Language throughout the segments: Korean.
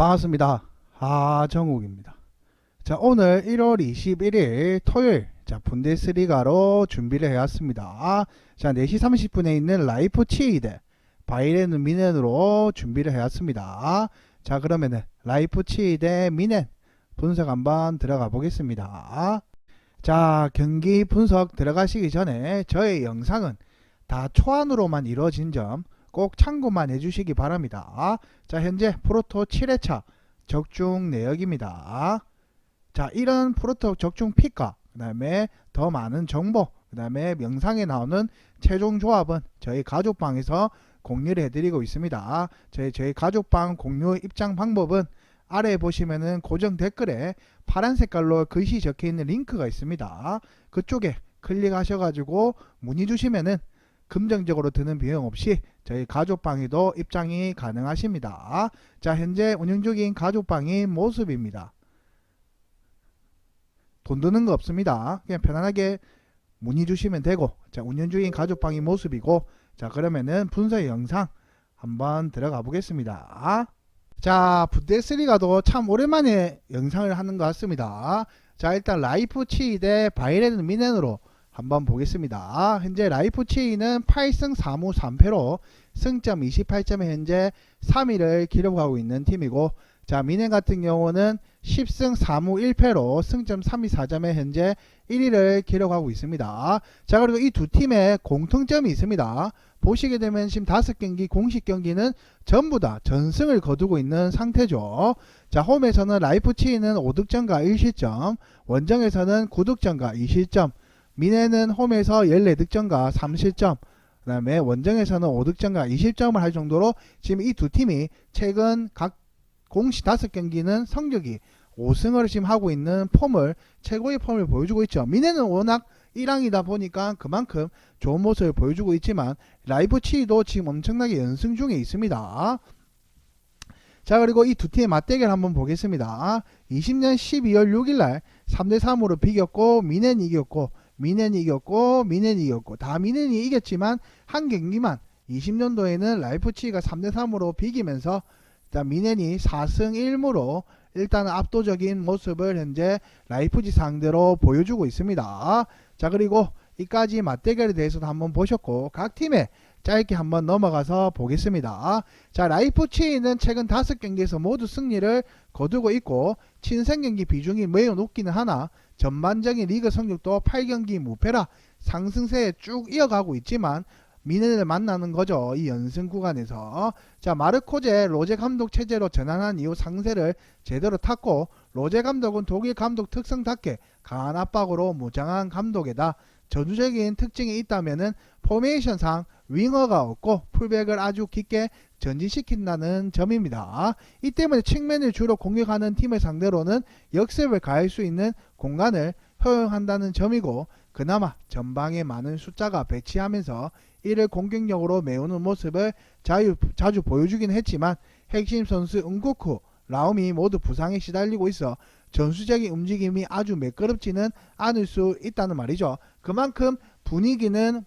반갑습니다. 하정욱입니다. 자, 오늘 1월 21일 토요일, 자, 분데스리가로 준비를 해왔습니다. 자, 4시 30분에 있는 라이프 치이드, 바이레는 미넨으로 준비를 해왔습니다. 자, 그러면은 라이프 치이드 미넨 분석 한번 들어가 보겠습니다. 자, 경기 분석 들어가시기 전에 저의 영상은 다 초안으로만 이루어진 점 꼭 참고만 해주시기 바랍니다. 자, 현재 프로토 7회차 적중 내역입니다. 자, 이런 프로토 적중 픽과 그 다음에 더 많은 정보, 그 다음에 영상에 나오는 최종 조합은 저희 가족방에서 공유를 해드리고 있습니다. 저희, 저희 가족방 공유 입장 방법은 아래에 보시면은 고정 댓글에 파란 색깔로 글씨 적혀 있는 링크가 있습니다. 그쪽에 클릭하셔가지고 문의 주시면은 금전적으로 드는 비용 없이 저희 가족방에도 입장이 가능하십니다. 자, 현재 운영 중인 가족방의 모습입니다. 돈 드는 거 없습니다. 그냥 편안하게 문의 주시면 되고, 자, 운영 중인 가족방의 모습이고, 자, 그러면은 분석 영상 한번 들어가 보겠습니다. 자, 부데스리가도 참 오랜만에 영상을 하는 것 같습니다. 자, 일단 라이프 치이 대 바이레는 미넨으로 한번 보겠습니다. 현재 라이프 치이는 8승 4무 3패로 승점 28점에 현재 3위를 기록하고 있는 팀이고 자 미넨 같은 경우는 10승 4무 1패로 승점 3위 4점에 현재 1위를 기록하고 있습니다. 자 그리고 이 두 팀의 공통점이 있습니다. 보시게 되면 지금 다섯 경기 공식 경기는 전부 다 전승을 거두고 있는 상태죠. 자 홈에서는 라이프 치이는 5득점과 1실점, 원정에서는 9득점과 2실점, 미네는 홈에서 14득점과 3실점, 그 다음에 원정에서는 5득점과 20점을 할 정도로 지금 이 두 팀이 최근 각 공식 5경기는 성적이 5승을 지금 하고 있는 폼을 최고의 폼을 보여주고 있죠. 미네는 워낙 1항이다 보니까 그만큼 좋은 모습을 보여주고 있지만 라이브 치도 지금 엄청나게 연승 중에 있습니다. 자 그리고 이 두 팀의 맞대결 한번 보겠습니다. 20년 12월 6일날 3대3으로 비겼고 미넨이 이겼고 미넨이 이겼고 미넨이 이겼고 다 미넨이 이겼지만 한 경기만 20년도에는 라이프치히가 3대3으로 비기면서 자, 미넨이 4승 1무로 일단 압도적인 모습을 현재 라이프지 상대로 보여주고 있습니다. 자 그리고 이까지 맞대결에 대해서도 한번 보셨고 각 팀의 짧게 한번 넘어가서 보겠습니다. 자 라이프치히는 최근 5경기에서 모두 승리를 거두고 있고 친선 경기 비중이 매우 높기는 하나 전반적인 리그 성적도 8경기 무패라 상승세에 쭉 이어가고 있지만 미넨을 만나는 거죠. 이 연승 구간에서. 자, 마르코제 로제 감독 체제로 전환한 이후 상세를 제대로 탔고 로제 감독은 독일 감독 특성답게 강한 압박으로 무장한 감독에다 전투적인 특징이 있다면은 포메이션상 윙어가 없고 풀백을 아주 깊게 전진시킨다는 점입니다. 이 때문에 측면을 주로 공격하는 팀을 상대로는 역습을 가할 수 있는 공간을 허용한다는 점이고 그나마 전방에 많은 숫자가 배치하면서 이를 공격력으로 메우는 모습을 자유, 자주 보여주긴 했지만 핵심 선수 은쿠쿠, 라움이 모두 부상에 시달리고 있어 전수적인 움직임이 아주 매끄럽지는 않을 수 있다는 말이죠. 그만큼 분위기는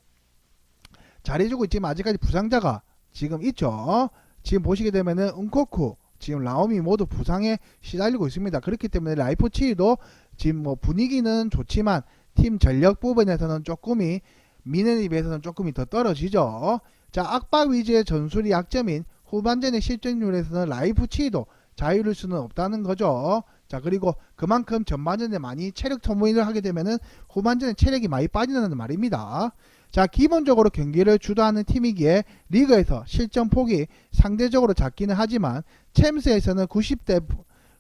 잘해주고 있지만 아직까지 부상자가 지금 있죠. 지금 보시게 되면은 은코쿠, 지금 라움이 모두 부상에 시달리고 있습니다. 그렇기 때문에 라이프 치도 지금 뭐 분위기는 좋지만 팀 전력 부분에서는 조금이 미넨에 비해서는 조금이 더 떨어지죠. 자, 악박 위주의 전술이 약점인 후반전의 실전률에서는 라이프 치도 자유를 수는 없다는 거죠. 자, 그리고 그만큼 전반전에 많이 체력 소모를 하게 되면은 후반전에 체력이 많이 빠진다는 말입니다. 자, 기본적으로 경기를 주도하는 팀이기에 리그에서 실점 폭이 상대적으로 작기는 하지만 챔스에서는 90대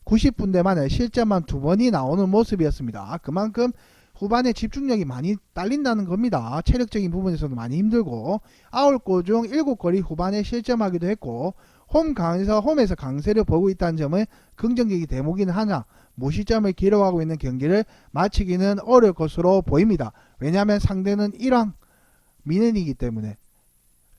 90분대 만에 실점만 두 번이 나오는 모습이었습니다. 그만큼 후반에 집중력이 많이 딸린다는 겁니다. 체력적인 부분에서도 많이 힘들고 9골 중 7골이 후반에 실점하기도 했고 홈 강에서 홈에서 강세를 보고 있다는 점은 긍정적인 대목이긴 하나 무실점을 기록하고 있는 경기를 마치기는 어려울 것으로 보입니다. 왜냐하면 상대는 1왕 미넨이기 때문에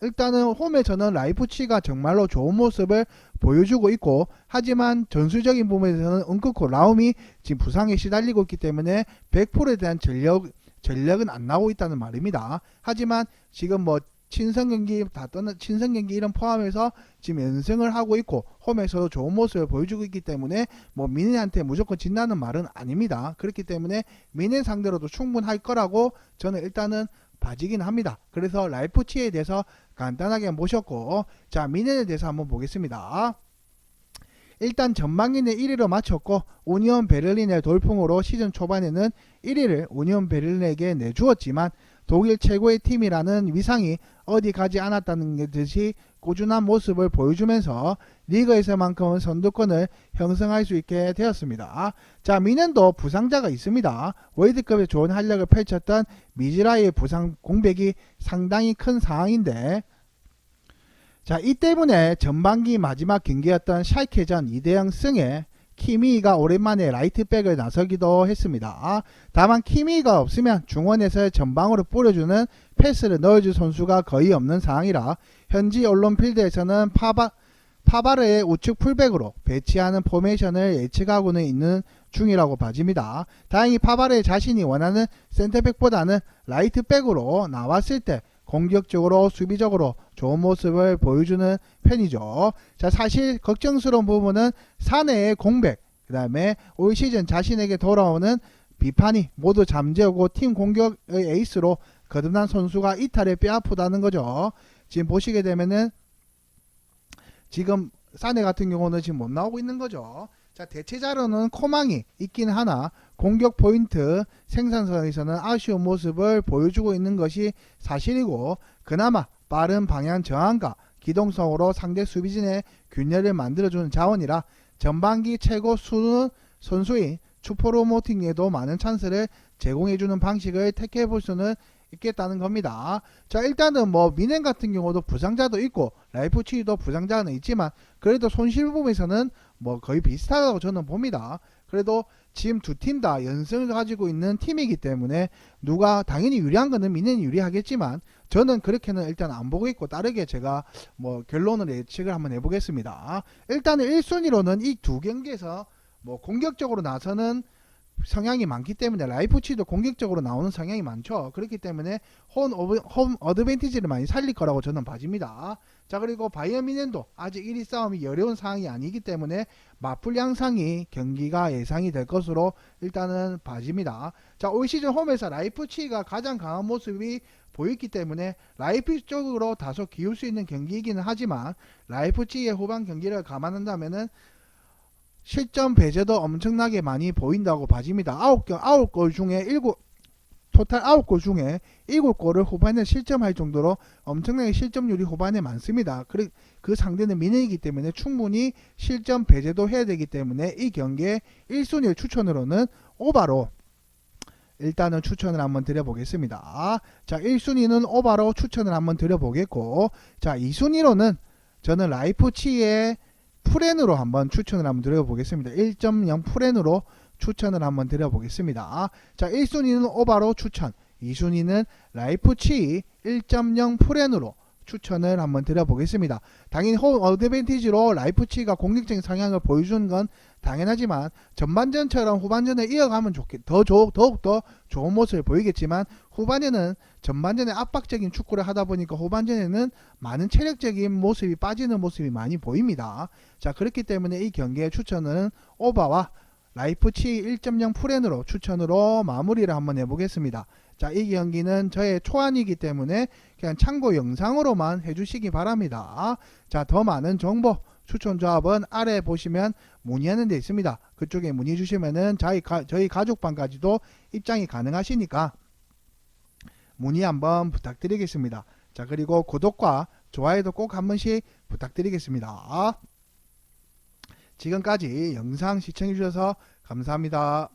일단은 홈에서는 라이프치가 정말로 좋은 모습을 보여주고 있고 하지만 전술적인 부분에서는 은크코 라움이 지금 부상에 시달리고 있기 때문에 100%에 대한 전력 전력은 안 나오고 있다는 말입니다. 하지만 지금 뭐 친선 경기 다 떠나 친선 경기 이런 포함해서 지금 연승을 하고 있고 홈에서도 좋은 모습을 보여주고 있기 때문에 뭐 민혜한테 무조건 진다는 말은 아닙니다. 그렇기 때문에 민혜 상대로도 충분할 거라고 저는 일단은 봐지긴 합니다. 그래서 라이프치에 대해서 간단하게 모셨고 자 민혜에 대해서 한번 보겠습니다. 일단 전반기는 1위로 마쳤고 우니온 베를린의 돌풍으로 시즌 초반에는 1위를 우니온 베를린에게 내주었지만 독일 최고의 팀이라는 위상이 어디 가지 않았다는 듯이 꾸준한 모습을 보여주면서 리그에서만큼은 선두권을 형성할 수 있게 되었습니다. 자, 미넨도 부상자가 있습니다. 월드컵에 좋은 활약을 펼쳤던 미즈라의 부상 공백이 상당히 큰 상황인데 자, 이 때문에 전반기 마지막 경기였던 샤이케전 2대0 승에 키미가 오랜만에 라이트백을 나서기도 했습니다. 다만 키미가 없으면 중원에서 전방으로 뿌려주는 패스를 넣어줄 선수가 거의 없는 상황이라 현지 언론 필드에서는 파바, 파바르의 우측 풀백으로 배치하는 포메이션을 예측하고는 있는 중이라고 봐집니다. 다행히 파바르의 자신이 원하는 센터백보다는 라이트백으로 나왔을 때 공격적으로 수비적으로 좋은 모습을 보여주는 편이죠. 자, 사실 걱정스러운 부분은 사내의 공백, 그 다음에 올 시즌 자신에게 돌아오는 비판이 모두 잠재우고 팀 공격의 에이스로 거듭난 선수가 이탈에 뼈아프다는 거죠. 지금 보시게 되면은 지금 사내 같은 경우는 지금 못 나오고 있는 거죠. 자, 대체자로는 코망이 있긴 하나 공격 포인트 생산선에서는 아쉬운 모습을 보여주고 있는 것이 사실이고 그나마 빠른 방향 저항과 기동성으로 상대 수비진의 균열을 만들어주는 자원이라 전반기 최고 수는 선수인 추포로 모팅에도 많은 찬스를 제공해주는 방식을 택해볼 수는 있겠다는 겁니다. 자 일단은 뭐 미넨 같은 경우도 부상자도 있고 라이프치도 부상자는 있지만 그래도 손실 부분에서는 뭐 거의 비슷하다고 저는 봅니다. 그래도 지금 두 팀 다 연승을 가지고 있는 팀이기 때문에 누가 당연히 유리한 거는 미넨이 유리하겠지만 저는 그렇게는 일단 안 보고 있고 다르게 제가 뭐 결론을 예측을 한번 해보겠습니다. 일단은 1순위로는 이 두 경기에서 뭐 공격적으로 나서는 성향이 많기 때문에 라이프치도 공격적으로 나오는 성향이 많죠. 그렇기 때문에 홈, 어브, 홈 어드밴티지를 많이 살릴 거라고 저는 봐집니다. 자 그리고 바이어 미넨도 아직 1위 싸움이 어려운 상황이 아니기 때문에 맞불 양상이 경기가 예상이 될 것으로 일단은 봐집니다. 자올 시즌 홈에서 라이프치가 가장 강한 모습이 보였기 때문에 라이프 쪽으로 다소 기울 수 있는 경기이기는 하지만 라이프치의 후반 경기를 감안한다면은 실점 배제도 엄청나게 많이 보인다고 봐집니다. 9경 9골 중에 7 토탈 9골 중에 7골을 후반에 실점할 정도로 엄청나게 실점률이 후반에 많습니다. 그, 그 상대는 미네이기 때문에 충분히 실점 배제도 해야 되기 때문에 이 경기에 1순위 추천으로는 오바로 일단은 추천을 한번 드려보겠습니다. 자, 1순위는 오바로 추천을 한번 드려보겠고, 자, 2순위로는 저는 라이프치의 프렌으로 한번 추천을 한번 드려보겠습니다. 1.0 프렌으로 추천을 한번 드려보겠습니다. 자, 1순위는 오바로 추천, 2순위는 라이프치 1.0 프렌으로 추천을 한번 드려보겠습니다. 당연히 홈 어드밴티지로 라이프치가 공격적인 성향을 보여주는 건 당연하지만 전반전처럼 후반전에 이어가면 좋겠, 더 조, 더욱 더 좋은 모습을 보이겠지만 후반에는 전반전에 압박적인 축구를 하다 보니까 후반전에는 많은 체력적인 모습이 빠지는 모습이 많이 보입니다. 자 그렇기 때문에 이 경기의 추천은 오바와 라이프치 1.0 프렌으로 추천으로 마무리를 한번 해보겠습니다. 자, 이 경기는 저의 초안이기 때문에 그냥 참고 영상으로만 해주시기 바랍니다. 자, 더 많은 정보, 추천 조합은 아래 보시면 문의하는 데 있습니다. 그쪽에 문의 주시면은 저희, 가, 저희 가족방까지도 입장이 가능하시니까 문의 한번 부탁드리겠습니다. 자, 그리고 구독과 좋아요도 꼭 한 번씩 부탁드리겠습니다. 지금까지 영상 시청해주셔서 감사합니다.